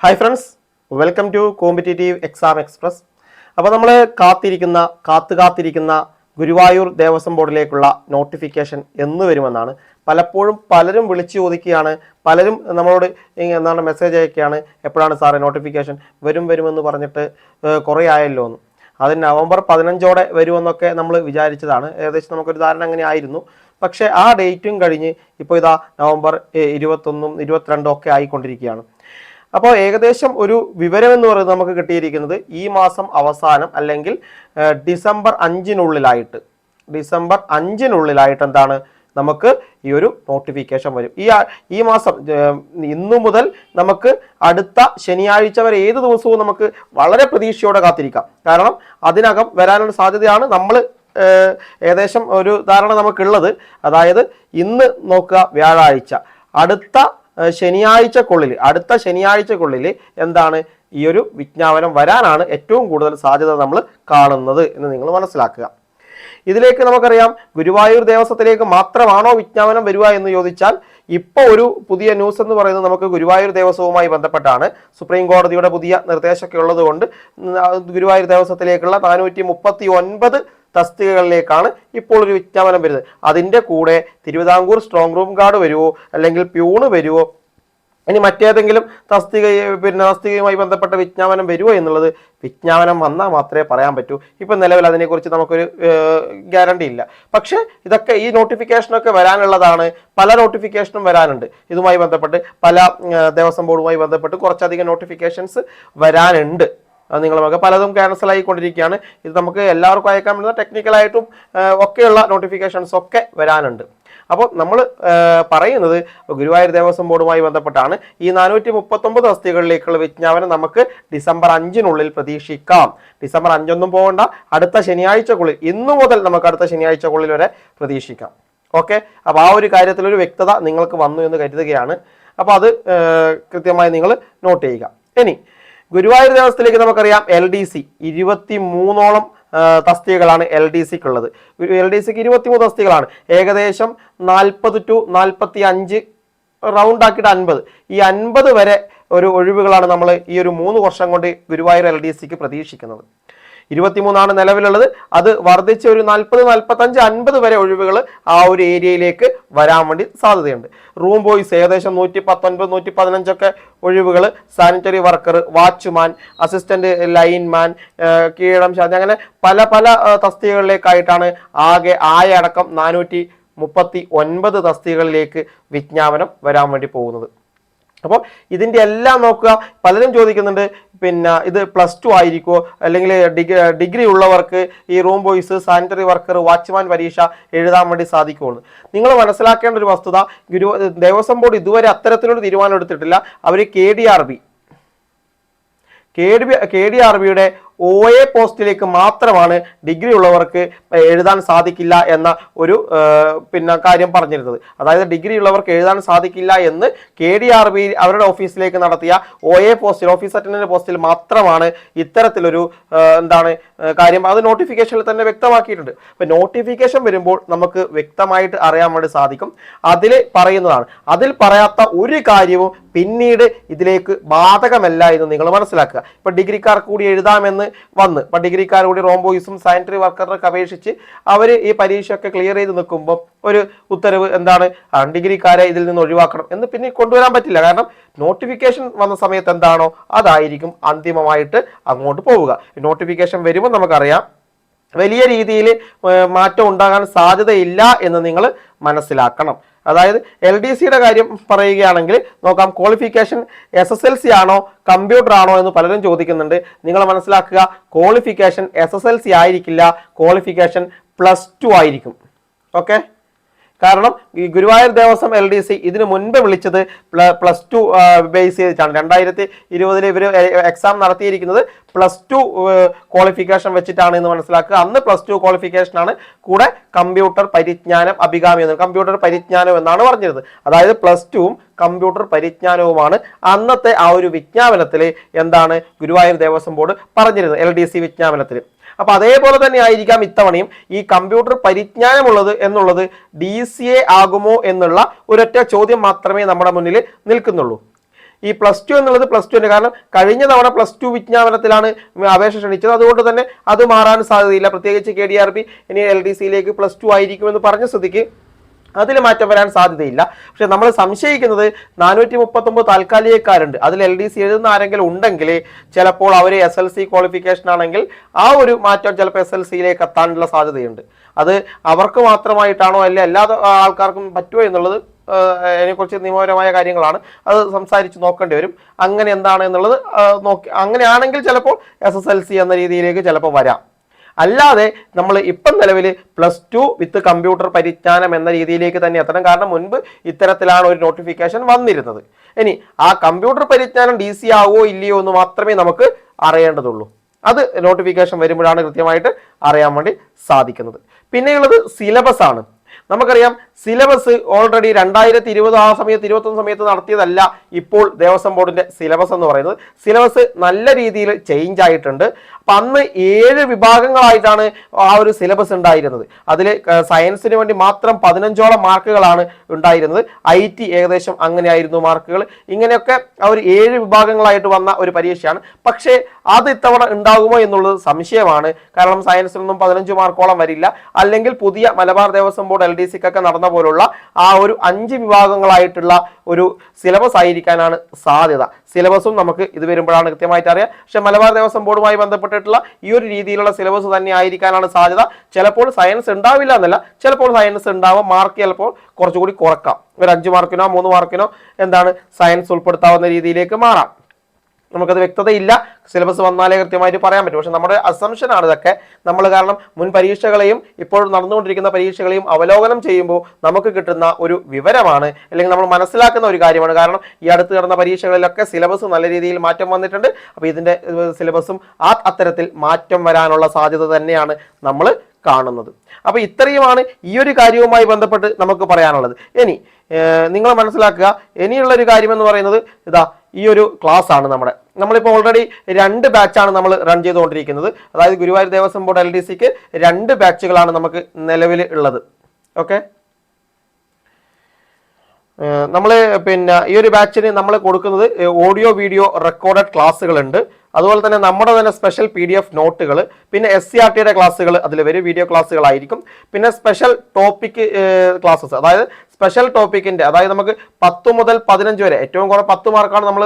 Hi friends welcome to competitive exam express അപ്പോൾ നമ്മൾ കാത്തിരിക്കുന്ന കാത്തു കാത്തിരിക്കുന്ന ഗുരുവായൂർ ദേവസ്വം ബോർഡിലേക്കുള്ള നോട്ടിഫിക്കേഷൻ എന്ന് വരുമെന്നാണ്. പലപ്പോഴും പലരും വിളിച്ചു ചോദിക്കുകയാണ്. പലരും നമ്മളോട് എന്താണ് മെസ്സേജ് അയക്കുകയാണ്. എപ്പോഴാണ് സാറേ നോട്ടിഫിക്കേഷൻ വരും വരുമെന്ന് പറഞ്ഞിട്ട് കുറേ ആയല്ലോ എന്ന്. അത് നവംബർ പതിനഞ്ചോടെ വരുമെന്നൊക്കെ നമ്മൾ വിചാരിച്ചതാണ്. ഏകദേശം നമുക്കൊരു ധാരണ അങ്ങനെ ആയിരുന്നു. പക്ഷേ ആ ഡേറ്റും കഴിഞ്ഞ് ഇപ്പോൾ ഇതാ നവംബർ ഇരുപത്തൊന്നും ഇരുപത്തിരണ്ടും ഒക്കെ ആയിക്കൊണ്ടിരിക്കുകയാണ്. അപ്പോൾ ഏകദേശം ഒരു വിവരം എന്ന് പറയുന്നത് നമുക്ക് കിട്ടിയിരിക്കുന്നത് ഈ മാസം അവസാനം അല്ലെങ്കിൽ ഡിസംബർ അഞ്ചിനുള്ളിലായിട്ട്. ഡിസംബർ അഞ്ചിനുള്ളിലായിട്ട് എന്താണ് നമുക്ക് ഈ ഒരു നോട്ടിഫിക്കേഷൻ വരും. ഈ ഈ മാസം ഇന്നു മുതൽ നമുക്ക് അടുത്ത ശനിയാഴ്ച വരെ ഏത് ദിവസവും നമുക്ക് വളരെ പ്രതീക്ഷയോടെ കാത്തിരിക്കാം. കാരണം അതിനകം വരാനുള്ള സാധ്യതയാണ്. നമ്മൾ ഏകദേശം ഒരു ധാരണ നമുക്കുള്ളത്. അതായത് ഇന്ന് നോക്കുക വ്യാഴാഴ്ച. അടുത്ത ശനിയാഴ്ചക്കുള്ളിൽ അടുത്ത ശനിയാഴ്ചക്കുള്ളിൽ എന്താണ് ഈ ഒരു വിജ്ഞാപനം വരാനാണ് ഏറ്റവും കൂടുതൽ സാധ്യത നമ്മൾ കാണുന്നത് എന്ന് നിങ്ങൾ മനസ്സിലാക്കുക. ഇതിലേക്ക് നമുക്കറിയാം ഗുരുവായൂർ ദേവസ്വത്തിലേക്ക് മാത്രമാണോ വിജ്ഞാപനം വരിക എന്ന് ചോദിച്ചാൽ ഇപ്പോൾ ഒരു പുതിയ ന്യൂസ് എന്ന് പറയുന്നത് നമുക്ക് ഗുരുവായൂർ ദേവസ്വവുമായി ബന്ധപ്പെട്ടാണ്. സുപ്രീം കോടതിയുടെ പുതിയ നിർദ്ദേശമൊക്കെ ഉള്ളതുകൊണ്ട് ഗുരുവായൂർ ദേവസ്വത്തിലേക്കുള്ള നാനൂറ്റി മുപ്പത്തി ഒൻപത് തസ്തികകളിലേക്കാണ് ഇപ്പോൾ ഒരു വിജ്ഞാപനം വരുന്നത്. അതിന്റെ കൂടെ തിരുവിതാംകൂർ സ്ട്രോങ് റൂം ഗാർഡ് വരുമോ അല്ലെങ്കിൽ പ്യൂണ് വരുമോ ഇനി മറ്റേതെങ്കിലും തസ്തിക പിന്നെ തസ്തികയുമായി ബന്ധപ്പെട്ട വിജ്ഞാപനം വരുമോ എന്നുള്ളത് വിജ്ഞാപനം വന്നാൽ മാത്രമേ പറയാൻ പറ്റൂ. ഇപ്പം നിലവിൽ അതിനെക്കുറിച്ച് നമുക്കൊരു ഗ്യാരണ്ടി ഇല്ല. പക്ഷേ ഇതൊക്കെ ഈ നോട്ടിഫിക്കേഷനൊക്കെ വരാനുള്ളതാണ്. പല നോട്ടിഫിക്കേഷനും വരാനുണ്ട്. ഇതുമായി ബന്ധപ്പെട്ട് പല ദേവസ്വം ബോർഡുമായി ബന്ധപ്പെട്ട് കുറച്ചധികം നോട്ടിഫിക്കേഷൻസ് വരാനുണ്ട്. നിങ്ങൾ നമുക്ക് പലതും ക്യാൻസൽ ആയിക്കൊണ്ടിരിക്കുകയാണ്. ഇത് നമുക്ക് എല്ലാവർക്കും അയക്കാൻ പറ്റുന്ന ടെക്നിക്കലായിട്ടും ഒക്കെയുള്ള നോട്ടിഫിക്കേഷൻസ് ഒക്കെ വരാനുണ്ട്. അപ്പോൾ നമ്മൾ പറയുന്നത് ഗുരുവായൂർ ദേവസ്വം ബോർഡുമായി ബന്ധപ്പെട്ടാണ്. ഈ നാനൂറ്റി മുപ്പത്തൊമ്പത് തസ്തികകളിലേക്കുള്ള വിജ്ഞാപനം നമുക്ക് ഡിസംബർ അഞ്ചിനുള്ളിൽ പ്രതീക്ഷിക്കാം. ഡിസംബർ അഞ്ചൊന്നും പോകണ്ട. അടുത്ത ശനിയാഴ്ചക്കുള്ളിൽ ഇന്നു മുതൽ നമുക്ക് അടുത്ത ശനിയാഴ്ചക്കുള്ളിൽ വരെ പ്രതീക്ഷിക്കാം. ഓക്കെ? അപ്പോൾ ആ ഒരു കാര്യത്തിലൊരു വ്യക്തത നിങ്ങൾക്ക് വന്നു എന്ന് കരുതുകയാണ്. അപ്പോൾ അത് കൃത്യമായി നിങ്ങൾ നോട്ട് ചെയ്യുക. ഇനി ഗുരുവായൂർ ദേവസ്ഥയിലേക്ക് നമുക്കറിയാം എൽ ഡി സി ഇരുപത്തി മൂന്നോളം തസ്തികകളാണ് എൽ ഡി സിക്ക് ഉള്ളത് എൽ ഡി സിക്ക് ഇരുപത്തി മൂന്ന് തസ്തികകളാണ്. ഏകദേശം നാൽപ്പത് ടു നാൽപ്പത്തി അഞ്ച് റൗണ്ട് ആക്കിയിട്ട് അൻപത്. ഈ അൻപത് വരെ ഒരു ഒഴിവുകളാണ് നമ്മൾ ഈ ഒരു മൂന്ന് വർഷം കൊണ്ട് ഗുരുവായൂർ എൽ ഡി സിക്ക് പ്രതീക്ഷിക്കുന്നത്. ഇരുപത്തിമൂന്നാണ് നിലവിലുള്ളത്. അത് വർദ്ധിച്ച് ഒരു നാൽപ്പത് നാൽപ്പത്തഞ്ച് അൻപത് വരെ ഒഴിവുകൾ ആ ഒരു ഏരിയയിലേക്ക് വരാൻ വേണ്ടി സാധ്യതയുണ്ട്. റൂം ബോയ്സ് ഏകദേശം നൂറ്റി പത്തൊൻപത് നൂറ്റി പതിനഞ്ചൊക്കെ ഒഴിവുകൾ. Sanitary worker watchman assistant lineman കീഴം ശാന്തി അങ്ങനെ പല പല തസ്തികകളിലേക്കായിട്ടാണ് ആകെ ആയ അടക്കം നാനൂറ്റി മുപ്പത്തി ഒൻപത് തസ്തികകളിലേക്ക് വിജ്ഞാപനം വരാൻ വേണ്ടി പോകുന്നത്. അപ്പോൾ ഇതിന്റെ എല്ലാം നോക്കുക. പലരും ചോദിക്കുന്നുണ്ട് പിന്നെ ഇത് പ്ലസ് ടു ആയിരിക്കുമോ അല്ലെങ്കിൽ ഡിഗ്രി ഉള്ളവർക്ക് ഈ room boys sanitary worker watchman പരീക്ഷ എഴുതാൻ വേണ്ടി സാധിക്കുമെന്ന് നിങ്ങൾ മനസ്സിലാക്കേണ്ട ഒരു വസ്തുത ഗുരു ദേവസ്വം ബോർഡ് ഇതുവരെ അത്തരത്തിലൊരു തീരുമാനം എടുത്തിട്ടില്ല. അവർ K D R B K D K D R ബിയുടെ ഒ എ പോസ്റ്റിലേക്ക് മാത്രമാണ് ഡിഗ്രി ഉള്ളവർക്ക് എഴുതാൻ സാധിക്കില്ല എന്ന ഒരു പിന്നെ കാര്യം പറഞ്ഞിരുന്നത്. അതായത് ഡിഗ്രി ഉള്ളവർക്ക് എഴുതാൻ സാധിക്കില്ല എന്ന് കെ ഡി ആർ ബി അവരുടെ ഓഫീസിലേക്ക് നടത്തിയ ഒ എ പോസ്റ്റിൽ ഓഫീസ് അറ്റൻഡന്റ് പോസ്റ്റിൽ മാത്രമാണ് ഇത്തരത്തിലൊരു എന്താണ് കാര്യം അത് നോട്ടിഫിക്കേഷനിൽ തന്നെ വ്യക്തമാക്കിയിട്ടുണ്ട്. അപ്പം നോട്ടിഫിക്കേഷൻ വരുമ്പോൾ നമുക്ക് വ്യക്തമായിട്ട് അറിയാൻ വേണ്ടി സാധിക്കും. അതിൽ പറയുന്നതാണ്. അതിൽ പറയാത്ത ഒരു കാര്യവും പിന്നീട് ഇതിലേക്ക് ബാധകമല്ല എന്ന് നിങ്ങൾ മനസ്സിലാക്കുക. ഇപ്പം ഡിഗ്രിക്കാർ കൂടി എഴുതാമെന്ന് വന്ന്. ഇപ്പം ഡിഗ്രിക്കാർ കൂടി റോംബോയിസും സാനിറ്ററി വർക്കറിനൊക്കെ അപേക്ഷിച്ച് അവർ ഈ പരീക്ഷയൊക്കെ ക്ലിയർ ചെയ്ത് നിൽക്കുമ്പോൾ ഒരു ഉത്തരവ് എന്താണ്? ഡിഗ്രിക്കാരെ ഇതിൽ നിന്ന് ഒഴിവാക്കണം എന്ന് പിന്നെ കൊണ്ടുവരാൻ പറ്റില്ല. കാരണം നോട്ടിഫിക്കേഷൻ വന്ന സമയത്ത് എന്താണോ അതായിരിക്കും അന്തിമമായിട്ട് അങ്ങോട്ട് പോവുക. നോട്ടിഫിക്കേഷൻ വരുമ്പോൾ നമുക്കറിയാം വലിയ രീതിയിൽ മാറ്റം ഉണ്ടാകാൻ സാധ്യതയില്ല എന്ന് നിങ്ങൾ മനസ്സിലാക്കണം. അതായത് എൽ ഡി സിയുടെ കാര്യം പറയുകയാണെങ്കിൽ നോക്കാം qualification S S L C ആണോ കമ്പ്യൂട്ടർ ആണോ എന്ന് പലരും ചോദിക്കുന്നുണ്ട്. നിങ്ങൾ മനസ്സിലാക്കുക qualification S S L C ആയിരിക്കില്ല ക്വാളിഫിക്കേഷൻ പ്ലസ് ടു ആയിരിക്കും. ഓക്കെ കാരണം ഈ Guruvayur Devaswom L D C ഇതിന് മുൻപ് വിളിച്ചത് പ്ലസ് ടു ബേസ് ചെയ്തിട്ടാണ്. രണ്ടായിരത്തി ഇരുപതിൽ ഇവർ എക്സാം നടത്തിയിരിക്കുന്നത് പ്ലസ് ടു ക്വാളിഫിക്കേഷൻ വെച്ചിട്ടാണ് എന്ന് മനസ്സിലാക്കുക. അന്ന് പ്ലസ് ടു ക്വാളിഫിക്കേഷൻ ആണ്. കൂടെ കമ്പ്യൂട്ടർ പരിജ്ഞാനം അഭികാമി എന്ന് കമ്പ്യൂട്ടർ പരിജ്ഞാനം എന്നാണ് പറഞ്ഞിരുന്നത്. അതായത് പ്ലസ് ടുവും കമ്പ്യൂട്ടർ പരിജ്ഞാനവുമാണ്. അന്നത്തെ ആ ഒരു വിജ്ഞാപനത്തിൽ എന്താണ് ഗുരുവായൂർ ദേവസ്വം ബോർഡ് പറഞ്ഞിരുന്നത് എൽ ഡി സി വിജ്ഞാപനത്തിൽ. അപ്പൊ അതേപോലെ തന്നെ ആയിരിക്കാം ഇത്തവണയും ഈ കമ്പ്യൂട്ടർ പരിജ്ഞാനമുള്ളത് എന്നുള്ളത് ഡി സി എ ആകുമോ എന്നുള്ള ഒരൊറ്റ ചോദ്യം മാത്രമേ നമ്മുടെ മുന്നിൽ നിൽക്കുന്നുള്ളൂ. ഈ പ്ലസ് ടു എന്നുള്ളത് പ്ലസ് ടുവിന്റെ കാരണം കഴിഞ്ഞ തവണ പ്ലസ് ടു വിജ്ഞാപനത്തിലാണ് അപേക്ഷ ക്ഷണിച്ചത്. അതുകൊണ്ട് തന്നെ അത് മാറാൻ സാധ്യതയില്ല. പ്രത്യേകിച്ച് കെ ഡി ആർ ബി ഇനി എൽ ഡി സിയിലേക്ക് പ്ലസ് ടു ആയിരിക്കുമെന്ന് പറഞ്ഞ സ്ഥിതിക്ക് അതിൽ മാറ്റം വരാൻ സാധ്യതയില്ല. പക്ഷെ നമ്മൾ സംശയിക്കുന്നത് നാനൂറ്റി മുപ്പത്തൊമ്പത് താൽക്കാലികക്കാരുണ്ട്. അതിൽ എൽ ഡി സി എഴുതുന്ന ആരെങ്കിലും ഉണ്ടെങ്കിൽ ചിലപ്പോൾ അവർ എസ് എൽ സി ക്വാളിഫിക്കേഷൻ ആണെങ്കിൽ ആ ഒരു മാറ്റം ചിലപ്പോൾ എസ് എൽ സിയിലേക്ക് എത്താനുള്ള സാധ്യതയുണ്ട്. അത് അവർക്ക് മാത്രമായിട്ടാണോ അല്ലെ എല്ലാ ആൾക്കാർക്കും പറ്റുമോ എന്നുള്ളത് അതിനെക്കുറിച്ച് നിയമപരമായ കാര്യങ്ങളാണ്. അത് സംസാരിച്ച് നോക്കേണ്ടി വരും. അങ്ങനെ എന്താണ് എന്നുള്ളത് നോക്കി. അങ്ങനെയാണെങ്കിൽ ചിലപ്പോൾ എസ് എസ് എൽ സി എന്ന രീതിയിലേക്ക് ചിലപ്പോൾ വരാം. അല്ലാതെ നമ്മൾ ഇപ്പം നിലവിൽ പ്ലസ് ടു വിത്ത് കമ്പ്യൂട്ടർ പരിജ്ഞാനം എന്ന രീതിയിലേക്ക് തന്നെ എത്തണം. കാരണം മുൻപ് ഇത്തരത്തിലാണ് ഒരു നോട്ടിഫിക്കേഷൻ വന്നിരുന്നത്. ഇനി ആ കമ്പ്യൂട്ടർ പരിജ്ഞാനം ഡി സി ആവോ ഇല്ലയോ എന്ന് മാത്രമേ നമുക്ക് അറിയേണ്ടതുള്ളൂ. അത് നോട്ടിഫിക്കേഷൻ വരുമ്പോഴാണ് കൃത്യമായിട്ട് അറിയാൻ വേണ്ടി സാധിക്കുന്നത്. പിന്നെയുള്ളത് സിലബസ് ആണ്. നമുക്കറിയാം സിലബസ് ഓൾറെഡി രണ്ടായിരത്തി ഇരുപത് ആ സമയത്ത് ഇരുപത്തൊന്ന് സമയത്ത് നടത്തിയതല്ല ഇപ്പോൾ ദേവസ്വം ബോർഡിന്റെ സിലബസ് എന്ന് പറയുന്നത്. സിലബസ് നല്ല രീതിയിൽ ചേഞ്ച് ആയിട്ടുണ്ട്. അപ്പൊ അന്ന് ഏഴ് വിഭാഗങ്ങളായിട്ടാണ് ആ ഒരു സിലബസ് ഉണ്ടായിരുന്നത്. അതിൽ സയൻസിന് വേണ്ടി മാത്രം പതിനഞ്ചോളം മാർക്കുകളാണ് ഉണ്ടായിരുന്നത്. ഐ ടി ഏകദേശം അങ്ങനെയായിരുന്നു മാർക്കുകൾ. ഇങ്ങനെയൊക്കെ ആ ഒരു ഏഴ് വിഭാഗങ്ങളായിട്ട് വന്ന ഒരു പരീക്ഷയാണ്. പക്ഷേ അത് ഇത്തവണ ഉണ്ടാകുമോ എന്നുള്ളത് സംശയമാണ്. കാരണം സയൻസിനൊന്നും പതിനഞ്ച് മാർക്കോളം വരില്ല. അല്ലെങ്കിൽ പുതിയ Malabar Devaswom board L D സിക്കൊക്കെ നടന്ന പോലുള്ള ആ ഒരു അഞ്ച് വിഭാഗങ്ങളായിട്ടുള്ള ഒരു സിലബസ് ആയിരിക്കാനാണ് സാധ്യത. സിലബസും നമുക്ക് ഇത് വരുമ്പോഴാണ് കൃത്യമായിട്ട് അറിയാം. പക്ഷേ മലബാർ ദേവസ്വം ബോർഡുമായി ബന്ധപ്പെട്ടിട്ടുള്ള ഈ ഒരു രീതിയിലുള്ള സിലബസ് തന്നെ ആയിരിക്കാനാണ് സാധ്യത. ചിലപ്പോൾ സയൻസ് ഉണ്ടാവില്ല എന്നല്ല ചിലപ്പോൾ സയൻസ് ഉണ്ടാവും. മാർക്ക് ചിലപ്പോൾ കുറച്ചുകൂടി കുറക്കാം. ഒരു അഞ്ച് മാർക്കിനോ മൂന്ന് മാർക്കിനോ എന്താണ് സയൻസ് ഉൾപ്പെടുത്താവുന്ന രീതിയിലേക്ക് മാറാം. നമുക്കത് വ്യക്തതയില്ല. സിലബസ് വന്നാലേ കൃത്യമായിട്ട് പറയാൻ പറ്റും. പക്ഷെ നമ്മുടെ അസംഷൻ ആണ് ഇതൊക്കെ. നമ്മൾ കാരണം മുൻ പരീക്ഷകളെയും ഇപ്പോൾ നടന്നുകൊണ്ടിരിക്കുന്ന പരീക്ഷകളെയും അവലോകനം ചെയ്യുമ്പോൾ നമുക്ക് കിട്ടുന്ന ഒരു വിവരമാണ്. അല്ലെങ്കിൽ നമ്മൾ മനസ്സിലാക്കുന്ന ഒരു കാര്യമാണ്. കാരണം ഈ അടുത്ത് നടന്ന പരീക്ഷകളിലൊക്കെ സിലബസ് നല്ല രീതിയിൽ മാറ്റം വന്നിട്ടുണ്ട്. അപ്പോൾ ഇതിന്റെ സിലബസും ആ അത്തരത്തിൽ മാറ്റം വരാനുള്ള സാധ്യത തന്നെയാണ് നമ്മൾ കാണുന്നത്. അപ്പോൾ ഇത്രയുമാണ് ഈ ഒരു കാര്യവുമായി ബന്ധപ്പെട്ട് നമുക്ക് പറയാനുള്ളത്. ഇനി നിങ്ങൾ മനസ്സിലാക്കുക. ഇനിയുള്ള ഒരു എന്ന് പറയുന്നത് ഇതാ ഈ ഒരു ക്ലാസ് ആണ് നമ്മുടെ. നമ്മളിപ്പോൾ ഓൾറെഡി രണ്ട് ബാച്ചാണ് നമ്മൾ റൺ ചെയ്തുകൊണ്ടിരിക്കുന്നത്. അതായത് Guruvayur Devaswom board L D സിക്ക് രണ്ട് ബാച്ചുകളാണ് നമുക്ക് നിലവിൽ ഉള്ളത്. ഓക്കെ നമ്മൾ പിന്നെ ഈ ഒരു ബാച്ചിന് നമ്മൾ കൊടുക്കുന്നത് ഓഡിയോ വീഡിയോ റെക്കോർഡഡ് ക്ലാസ്സുകളുണ്ട്. അതുപോലെ തന്നെ നമ്മുടെ തന്നെ സ്പെഷ്യൽ പി ഡി എഫ് നോട്ടുകൾ പിന്നെ എസ് സി ആർ ടിയുടെ ക്ലാസ്സുകൾ അതിൽ വരും. വീഡിയോ ക്ലാസ്സുകളായിരിക്കും. പിന്നെ സ്പെഷ്യൽ ടോപ്പിക് ക്ലാസ്സസ്. അതായത് സ്പെഷ്യൽ ടോപ്പിക്കിന്റെ അതായത് നമുക്ക് പത്ത് മുതൽ പതിനഞ്ച് വരെ ഏറ്റവും കുറവ് പത്ത് മാർക്കാണ് നമ്മൾ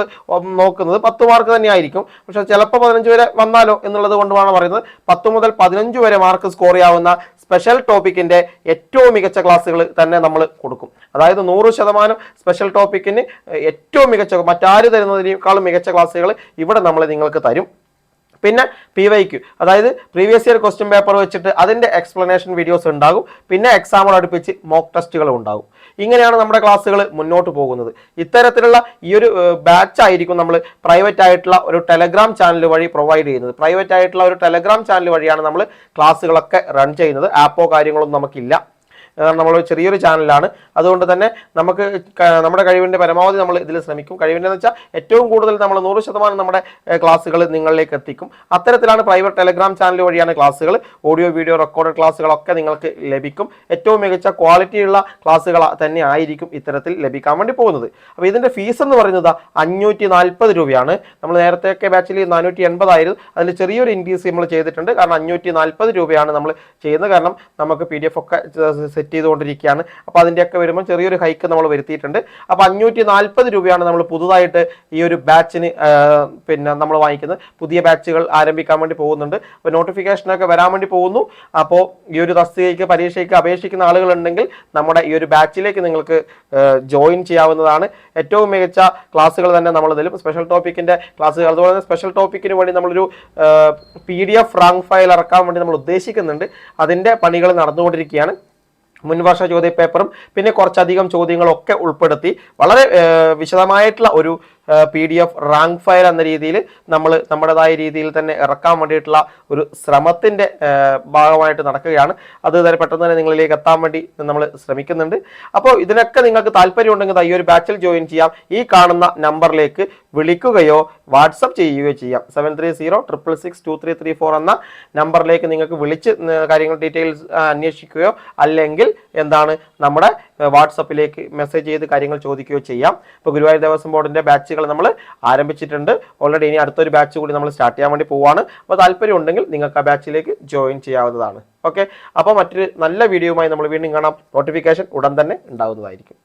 നോക്കുന്നത്. പത്ത് മാർക്ക് തന്നെ ആയിരിക്കും പക്ഷേ ചിലപ്പോൾ പതിനഞ്ച് വരെ വന്നാലോ എന്നുള്ളത് കൊണ്ടുമാണ് പറയുന്നത്. പത്ത് മുതൽ പതിനഞ്ച് വരെ മാർക്ക് സ്കോർ ചെയ്യാവുന്ന സ്പെഷ്യൽ ടോപ്പിക്കിന്റെ ഏറ്റവും മികച്ച ക്ലാസ്സുകൾ തന്നെ നമ്മൾ കൊടുക്കും. അതായത് നൂറ് ശതമാനം സ്പെഷ്യൽ ടോപ്പിക്കിന് ഏറ്റവും മികച്ച മറ്റാര് തരുന്നതിനേക്കാളും മികച്ച ക്ലാസ്സുകൾ ഇവിടെ നമ്മൾ നിങ്ങൾക്ക് തരും. പിന്നെ പി വൈ ക്യു അതായത് പ്രീവിയസ് ഇയർ ക്വസ്റ്റ്യൻ പേപ്പർ വെച്ചിട്ട് അതിന്റെ എക്സ്പ്ലനേഷൻ വീഡിയോസ് ഉണ്ടാകും. പിന്നെ എക്സാമുകൾ അടുപ്പിച്ച് മോക്ക് ടെസ്റ്റുകളും ഉണ്ടാകും. ഇങ്ങനെയാണ് നമ്മുടെ ക്ലാസ്സുകൾ മുന്നോട്ട് പോകുന്നത്. ഇത്തരത്തിലുള്ള ഈ ഒരു ബാച്ച് ആയിരിക്കും നമ്മൾ പ്രൈവറ്റ് ആയിട്ടുള്ള ഒരു ടെലഗ്രാം ചാനൽ വഴി പ്രൊവൈഡ് ചെയ്യുന്നത്. പ്രൈവറ്റ് ആയിട്ടുള്ള ഒരു ടെലഗ്രാം ചാനൽ വഴിയാണ് നമ്മൾ ക്ലാസ്സുകളൊക്കെ റൺ ചെയ്യുന്നത്. ആപ്പോ കാര്യങ്ങളൊന്നും നമുക്കില്ല. കാരണം നമ്മൾ ചെറിയൊരു ചാനലാണ് അതുകൊണ്ട് തന്നെ നമുക്ക് നമ്മുടെ കഴിവിന്റെ പരമാവധി നമ്മൾ ഇതിൽ ശ്രമിക്കും. കഴിവിന്റെ എന്ന് വെച്ചാൽ ഏറ്റവും കൂടുതൽ നമ്മൾ നൂറ് ശതമാനം നമ്മുടെ ക്ലാസ്സുകൾ നിങ്ങളിലേക്ക് എത്തിക്കും. അത്തരത്തിലാണ് പ്രൈവറ്റ് ടെലഗ്രാം ചാനൽ വഴിയാണ് ക്ലാസ്സുകൾ ഓഡിയോ വീഡിയോ റെക്കോർഡ് ക്ലാസ്സുകളൊക്കെ നിങ്ങൾക്ക് ലഭിക്കും. ഏറ്റവും മികച്ച ക്വാളിറ്റിയുള്ള ക്ലാസ്സുകൾ തന്നെ ആയിരിക്കും ഇത്തരത്തിൽ ലഭിക്കാൻ വേണ്ടി പോകുന്നത്. അപ്പോൾ ഇതിന്റെ ഫീസ് എന്ന് പറയുന്നത് അഞ്ഞൂറ്റി നാൽപ്പത് രൂപയാണ്. നമ്മൾ നേരത്തെയൊക്കെ ബാച്ചിൽ നാനൂറ്റി എൺപതായിരുന്നു അതിൽ ചെറിയൊരു ഇൻക്രീസ് നമ്മൾ ചെയ്തിട്ടുണ്ട്. കാരണം അഞ്ഞൂറ്റി നാൽപ്പത് രൂപയാണ് നമ്മൾ ചെയ്യുന്നത്. കാരണം നമുക്ക് പി ഡി എഫ് ഒക്കെ സെറ്റ് ചെയ്തുകൊണ്ടിരിക്കുകയാണ്. അപ്പോൾ അതിന്റെയൊക്കെ വരുമ്പോൾ ചെറിയൊരു ഹൈക്ക് നമ്മൾ വരുത്തിയിട്ടുണ്ട്. അപ്പോൾ അഞ്ഞൂറ്റി നാൽപ്പത് രൂപയാണ് നമ്മൾ പുതുതായിട്ട് ഈ ഒരു ബാച്ചിന് പിന്നെ നമ്മൾ വാങ്ങിക്കുന്നത്. പുതിയ ബാച്ചുകൾ ആരംഭിക്കാൻ വേണ്ടി പോകുന്നുണ്ട്. അപ്പോൾ നോട്ടിഫിക്കേഷനൊക്കെ വരാൻ വേണ്ടി പോകുന്നു. അപ്പോൾ ഈ ഒരു തസ്തികയ്ക്ക് പരീക്ഷയ്ക്ക് അപേക്ഷിക്കുന്ന ആളുകളുണ്ടെങ്കിൽ നമ്മുടെ ഈ ഒരു ബാച്ചിലേക്ക് നിങ്ങൾക്ക് ജോയിൻ ചെയ്യാവുന്നതാണ്. ഏറ്റവും മികച്ച ക്ലാസ്സുകൾ തന്നെ നമ്മൾ തരും സ്പെഷ്യൽ ടോപ്പിക്കിന്റെ ക്ലാസ്സുകൾ. അതുപോലെ തന്നെ സ്പെഷ്യൽ ടോപ്പിക്കിന് വേണ്ടി നമ്മളൊരു P D F rank file ഇറക്കാൻ വേണ്ടി നമ്മൾ ഉദ്ദേശിക്കുന്നുണ്ട്. അതിന്റെ പണികൾ നടന്നുകൊണ്ടിരിക്കുകയാണ്. മുൻവർഷ ചോദ്യ പേപ്പറും പിന്നെ കുറച്ചധികം ചോദ്യങ്ങളൊക്കെ ഉൾപ്പെടുത്തി വളരെ വിശദമായിട്ടുള്ള ഒരു P D F rank file എന്ന രീതിയിൽ നമ്മൾ നമ്മുടേതായ രീതിയിൽ തന്നെ ഇറക്കാൻ വേണ്ടിയിട്ടുള്ള ഒരു ശ്രമത്തിന്റെ ഭാഗമായിട്ട് നടക്കുകയാണ്. അത് തന്നെ പെട്ടെന്ന് തന്നെ നിങ്ങളിലേക്ക് എത്താൻ വേണ്ടി നമ്മൾ ശ്രമിക്കുന്നുണ്ട്. അപ്പോൾ ഇതിനൊക്കെ നിങ്ങൾക്ക് താല്പര്യമുണ്ടെങ്കിൽ ഈ ഒരു ബാച്ചിൽ ജോയിൻ ചെയ്യാം. ഈ കാണുന്ന നമ്പറിലേക്ക് വിളിക്കുകയോ വാട്സപ്പ് ചെയ്യുകയോ ചെയ്യാം. Seven three zero triple six two three three four എന്ന നമ്പറിലേക്ക് നിങ്ങൾക്ക് വിളിച്ച് കാര്യങ്ങൾ ഡീറ്റെയിൽസ് അന്വേഷിക്കുകയോ അല്ലെങ്കിൽ എന്താണ് നമ്മുടെ വാട്സപ്പിലേക്ക് മെസ്സേജ് ചെയ്ത് കാര്യങ്ങൾ ചോദിക്കുകയോ ചെയ്യാം. ഇപ്പോൾ ഗുരുവായൂർ ദേവസ്വം ബോർഡിന്റെ ബാച്ചുകൾ നമ്മൾ ആരംഭിച്ചിട്ടുണ്ട്. ഓൾറെഡി ഇനി അടുത്തൊരു ബാച്ച് കൂടി നമ്മൾ സ്റ്റാർട്ട് ചെയ്യാൻ വേണ്ടി പോവാണ്. അപ്പോൾ താല്പര്യം ഉണ്ടെങ്കിൽ നിങ്ങൾക്ക് ആ ബാച്ചിലേക്ക് ജോയിൻ ചെയ്യാവുന്നതാണ്. ഓക്കെ അപ്പോൾ മറ്റൊരു നല്ല വീഡിയോയുമായി നമ്മൾ വീണ്ടും കാണാം. നോട്ടിഫിക്കേഷൻ ഉടൻ തന്നെ ഉണ്ടാവുന്നതായിരിക്കും.